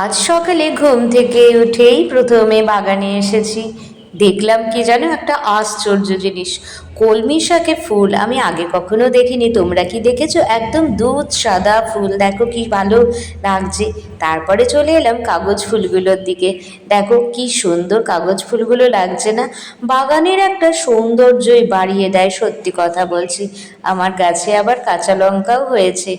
আজ সকালে ঘুম থেকে উঠেই প্রথমে বাগানে এসেছি। দেখলাম কি জানো একটা আশ্চর্য জিনিস। কলমি শাকে ফুল, আমি আগে কখনো দেখিনি, তোমরা কি দেখেছ? একদম দুধ, সাদা ফুল, দেখো কি ভালো লাগছে। তারপরে চলে এলাম কাগজ ফুলগুলোর দিকে। দেখো কি সুন্দর কাগজ ফুলগুলো লাগছে না। বাগানের একটা সৌন্দর্যই বাড়িয়ে দেয়, সত্যি কথা বলছি। আমার গাছে আবার কাঁচা লঙ্কাও হয়েছে।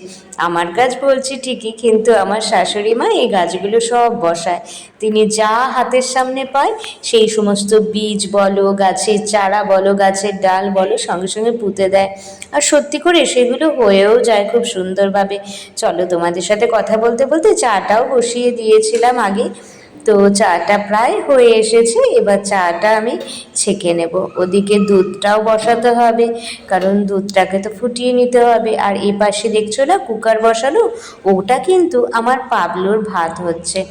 আমার গাছ বলছি ঠিকই, কিন্তু আমার শাশুড়ি মা এই গাছগুলো সব বসায়। তিনি যা হাতের সামনে পায়, সেই সমস্ত বীজ বলো, গাছের চারা বলো, গাছের ডাল বলো, সঙ্গে সঙ্গে পুঁতে দেয়। আর সত্যি করে সেগুলো হয়েও যায় খুব সুন্দরভাবে। চলো তোমাদের সাথে কথা বলতে বলতে চাটাও বসিয়ে দিয়েছিলাম আগে। তো চাটা প্রায় হয়ে এসেছে, এবার চাটা আমি ছেঁকে নেব। ওদিকে দুধটাও বসাতে হবে, কারণ দুধটাকে তো ফুটিয়ে নিতে হবে। আর এ পাশে দেখছ না, কুকার বসানো? ওটা কিন্তু আমার পাবলুর ভাত হচ্ছে।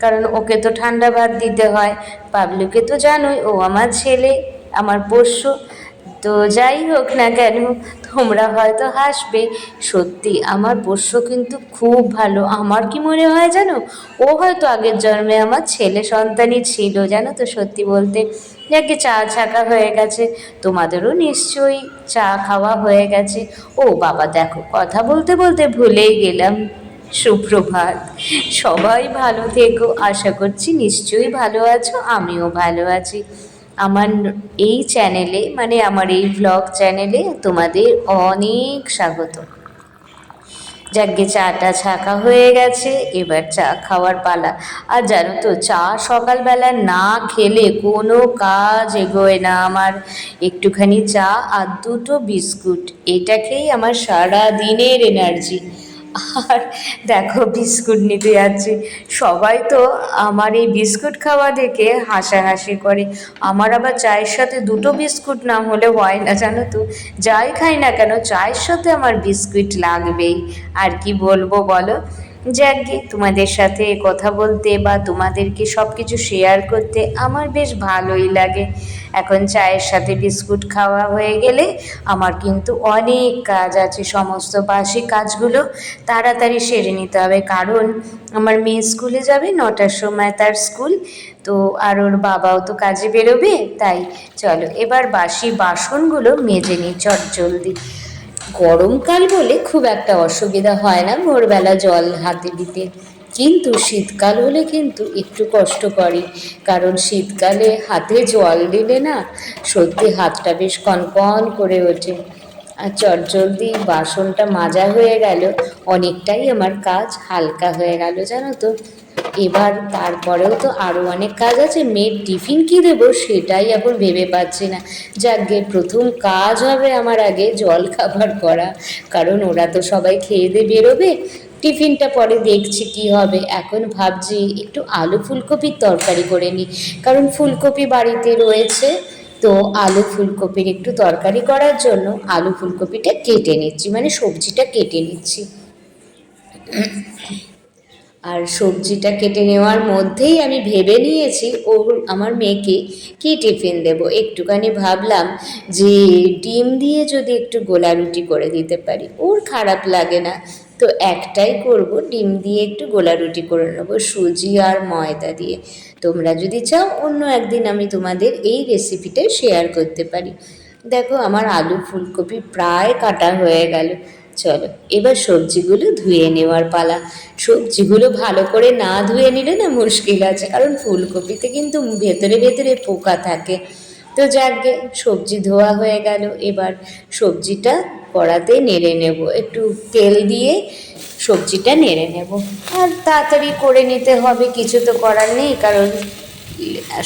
কারণ ওকে তো ঠান্ডা ভাত দিতে হয়। পাবলুকে তো জানোই, ও আমার ছেলে, আমার পোষ্য। তো যাই হোক না কেন, তোমরা হয়তো হাসবে। সত্যি, আমার পোষ্য কিন্তু খুব ভালো। আমার কি মনে হয় জানো? ও হয়তো আগের জন্মে আমার ছেলে সন্তানই ছিল, জানো তো সত্যি বলতে। যাকে চা ছাকা হয়ে গেছে, তোমাদেরও নিশ্চয়ই চা খাওয়া হয়ে গেছে। ও বাবা, দেখো, কথা বলতে বলতে ভুলেই গেলাম। সুপ্রভাত, সবাই ভালো থেকো। আশা করছি নিশ্চয়ই ভালো আছো, আমিও ভালো আছি। আমার এই চ্যানেলে মানে আমার এই ভ্লগ চ্যানেলে তোমাদের অনেক স্বাগত। যাকে চাটা ছাকা হয়ে গেছে, এবার চা খাওয়ার পালা। আর জানো তো, চা সকালবেলা না খেলে কোনো কাজ এগোয় না আমার। একটুখানি চা আর দুটো বিস্কুট এটা খেয়েই আমার সারা দিনের এনার্জি আর দেখো বিস্কুট নিতে যাচ্ছি। সবাই তো আমার এই বিস্কুট খাওয়া দেখে হাসাহাসি করে। আমার আবার চায়ের সাথে দুটো বিস্কুট না হলে হয় না, জানো তো? যাই খাই না কেন, চায়ের সাথে আমার বিস্কুট লাগবেই। আর কি বলব বলো? যাকে তোমাদের সাথে কথা বলতে বা তোমাদেরকে সব কিছু শেয়ার করতে আমার বেশ ভালোই লাগে। এখন চায়ের সাথে বিস্কুট খাওয়া হয়ে গেলে আমার কিন্তু অনেক কাজ আছে, সমস্ত বাসি কাজগুলো তাড়াতাড়ি সেরে নিতে হবে। কারণ আমার মেয়ে স্কুলে যাবে, নটার সময় তার স্কুল, তো আর ওর বাবাও তো কাজে বেরোবে, তাই চলো এবার বাসি বাসনগুলো মেজে নিই, চট জলদি। গরমকাল বলে খুব একটা অসুবিধা হয় না ভোরবেলা জল হাতে দিতে। কিন্তু শীতকাল হলে কিন্তু একটু কষ্ট করে। কারণ শীতকালে হাতে জল দিলে না সত্যি হাতটা বেশ কনকন করে ওঠে। আর চটজলদি বাসনটা মাজা হয়ে গেল, অনেকটাই আমার কাজ হালকা হয়ে গেল, জানো তো? এবার তারপরেও তো আরও অনেক কাজ আছে, মেয়ের টিফিন কী দেবো সেটাই এখন ভেবে পাচ্ছি না। যাকে প্রথম কাজ হবে আমার আগে জল খাবার করা, কারণ ওরা তো সবাই খেয়ে দিয়ে বেরোবে। টিফিনটা পরে দেখছি কি হবে। এখন ভাবছি একটু আলু ফুলকপির তরকারি করে নিই, কারণ ফুলকপি বাড়িতে রয়েছে, তো আলু ফুলকপির একটু তরকারি করার জন্য আলু ফুলকপিটা কেটে নিচ্ছি মানে সবজিটা কেটে নিচ্ছি। আর সবজিটা কেটে নেওয়ার মধ্যেই আমি ভেবে নিয়েছি, ওর, আমার মেয়েকে কি টিফিন দেব? একটুখানি ভাবলাম যে ডিম দিয়ে যদি একটু গোলা রুটি করে দিতে পারি। ওর খারাপ লাগে না। তো একটাই করব, ডিম দিয়ে একটু গোলা রুটি করে নেব, সুজি আর ময়দা দিয়ে। তোমরা যদি চাও, অন্য একদিন আমি তোমাদের এই রেসিপিটা শেয়ার করতে পারি। দেখো, আমার আলু ফুলকপি প্রায় কাটা হয়ে গেল। চলো, এবার সবজিগুলো ধুয়ে নেওয়ার পালা। সবজিগুলো ভালো করে না ধুয়ে নিলে না মুশকিল আছে, কারণ ফুলকপিতে কিন্তু ভেতরে ভেতরে পোকা থাকে। তো যাকগে, সবজি ধোয়া হয়ে গেল, এবার সবজিটা কড়াতে নেড়ে নেব। একটু তেল দিয়ে সবজিটা নেড়ে নেব। আর তাড়াতাড়ি করে নিতে হবে, কিছু তো করার নেই, কারণ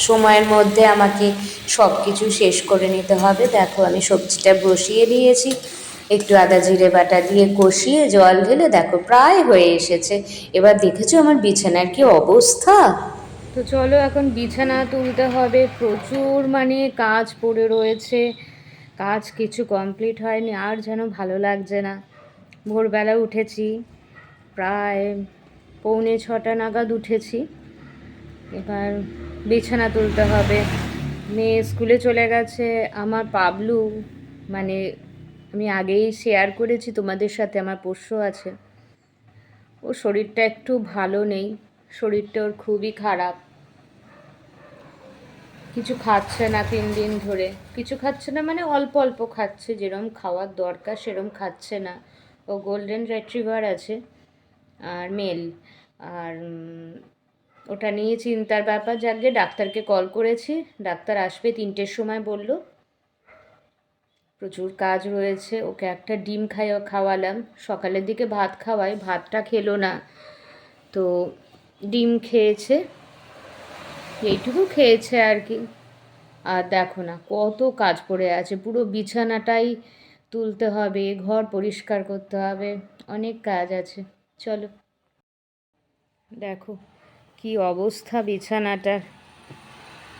সময়ের মধ্যে আমাকে সব কিছু শেষ করে নিতে হবে। দেখো, আমি সবজিটা বসিয়ে দিয়েছি। একটু আদা, জিরে বাটা দিয়ে কষিয়ে জল ঢেলে দেখো, প্রায় হয়ে এসেছে। এবার দেখেছ আমার বিছানার কি অবস্থা? তো চলো এখন বিছানা তুলতে হবে। প্রচুর মানে কাজ পড়ে রয়েছে। কাজ কিছু কমপ্লিট হয়নি, আর যেন ভালো লাগছে না। ভোরবেলা উঠেছি, প্রায় পৌনে ছটা নাগাদ উঠেছি। এবার বিছানা তুলতে হবে। মেয়ে স্কুলে চলে গেছে, আমার পাবলু মানে আমি আগেই শেয়ার করেছি, তোমাদের সাথে আমার পোষ্য আছে। ওর শরীরটা একটু ভালো নেই, শরীরটা ওর খুবই খারাপ। কিছু খাচ্ছে না তিন দিন ধরে। কিছু খাচ্ছে না মানে অল্প অল্প খাচ্ছে, যেরম খাওয়ার দরকার সেরম খাচ্ছে না। ও গোল্ডেন রেট্রিভার আছে, আর মেল আর ওটা নিয়ে চিন্তার ব্যাপার, যাকে ডাক্তারকে কল করেছি। ডাক্তার আসবে তিনটের সময় বলল। প্রচুর কাজ রয়েছে, ওকে একটা ডিম খাই খাওয়ালাম। সকালের দিকে ভাত খাওয়াই, ভাতটা খেলো না। তো ডিম খেয়েছে, এইটুকু খেয়েছে আর কি। আর দেখো না, কত কাজ পড়ে আছে, পুরো বিছানাটাই তুলতে হবে, ঘর পরিষ্কার করতে হবে, অনেক কাজ আছে। চলো। দেখো কি অবস্থা বিছানাটার।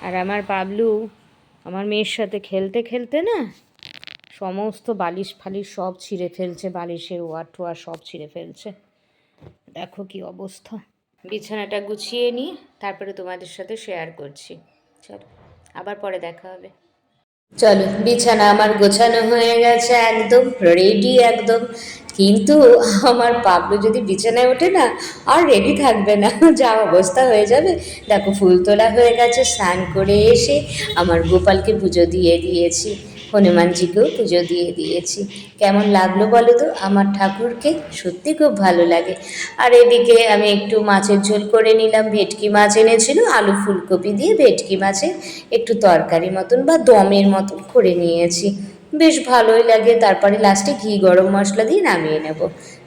আর আমার পাবলু, আমার মেয়ের সাথে খেলতে খেলতে না সমস্ত বালিশ ফালিশ সব ছিঁড়ে ফেলছে, বালিশের ওয়ার টোয়ার সব ছিঁড়ে ফেলছে। দেখো কি অবস্থা। বিছানাটা গুছিয়ে নিয়ে তারপরে তোমাদের সাথে শেয়ার করছি। চলো, আবার পরে দেখা হবে। চলো, বিছানা আমার গোছানো হয়ে গেছে একদম রেডি একদম। কিন্তু আমার পাবলু যদি বিছানায় ওঠে না, আর রেডি থাকবে না, যা অবস্থা হয়ে যাবে। দেখো, ফুল তোলা হয়ে গেছে, স্নান করে এসে আমার গোপালকে পুজো দিয়ে দিয়েছি। হনুমানজিকেও পুজো দিয়ে দিয়েছি। কেমন লাগল বলো তো? আমার ঠাকুরকে সত্যি খুব ভালো লাগে। আর এদিকে আমি একটু মাছের ঝোল করে নিলাম। ভেটকি মাছ এনেছিল, আলু ফুলকপি দিয়ে ভেটকি মাছের একটু তরকারি মতন বা দমের মতন করে নিয়েছি। বেশ ভালোই লাগে। তারপরে লাস্টে ঘি গরম মশলা দিয়ে নামিয়ে নেব।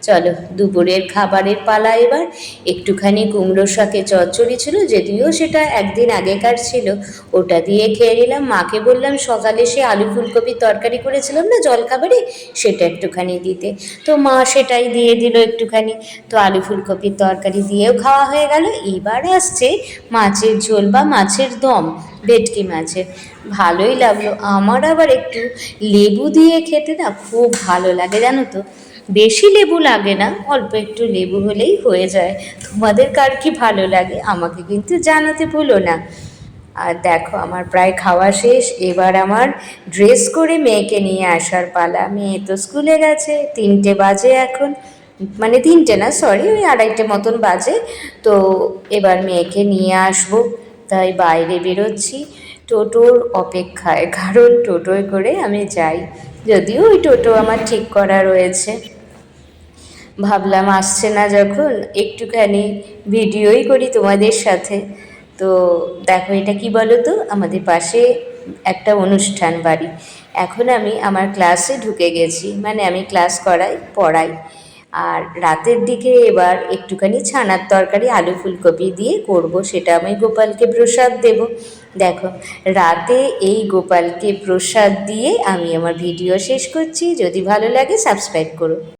চলো, দুপুরের খাবারের পালা এবার। একটুখানি কুমড়ো শাকে চচ্চড়ি ছিল, যদিও সেটা একদিন আগেকার ছিল। ওটা দিয়ে খেয়ে নিলাম। মাকে বললাম, সকালে সে আলু ফুলকপির তরকারি করেছিলাম না জলখাবারে? সেটা একটুখানি দিতে। তো মা সেটাই দিয়ে দিল একটুখানি। তো আলু ফুলকপির তরকারি দিয়েও খাওয়া হয়ে গেল। এবার আসছে মাছের ঝোল বা মাছের দম, ভেটকি মাছের। ভালোই লাগল। আমার আবার একটু লেবু দিয়ে খেতে না খুব ভালো লাগে, জানো তো। বেশি লেবু লাগে না, অল্প একটু লেবু হলেই হয়ে যায়। তোমাদের কার কি ভালো লাগে, আমাকে কিন্তু জানাতে ভুলো না। আর দেখো, আমার প্রায় খাওয়া শেষ, এবার আমার ড্রেস করে মেয়েকে নিয়ে আসার পালা। মেয়ে তো স্কুলে গেছে, তিনটে বাজে এখন। মানে তিনটে না সরি ওই আড়াইটে মতন বাজে। তো এবার মেয়েকে নিয়ে আসব, তাই বাইরে বেরোচ্ছি। টোটোর অপেক্ষায়, কারণ টোটোয় করে আমি যাই। যদিও ওই টোটো আমার ঠিক করা রয়েছে। ভাবলাম আসছে না যখন, একটুখানি ভিডিওই করি তোমাদের সাথে। তো দেখো এটা কি বলো তো আমাদের পাশে একটা অনুষ্ঠান বাড়ি। এখন আমি আমার ক্লাসে ঢুকে গেছি মানে আমি ক্লাস করাই, পড়াই। আর রাতের দিকে এবার একটুখানি ছানার তরকারি, আলু ফুলকপি দিয়ে করব, সেটা আমি গোপালকে প্রসাদ দেব। দেখো, রাতে এই গোপালকে প্রসাদ দিয়ে আমি আমার ভিডিও শেষ করছি। যদি ভালো লাগে সাবস্ক্রাইব করো।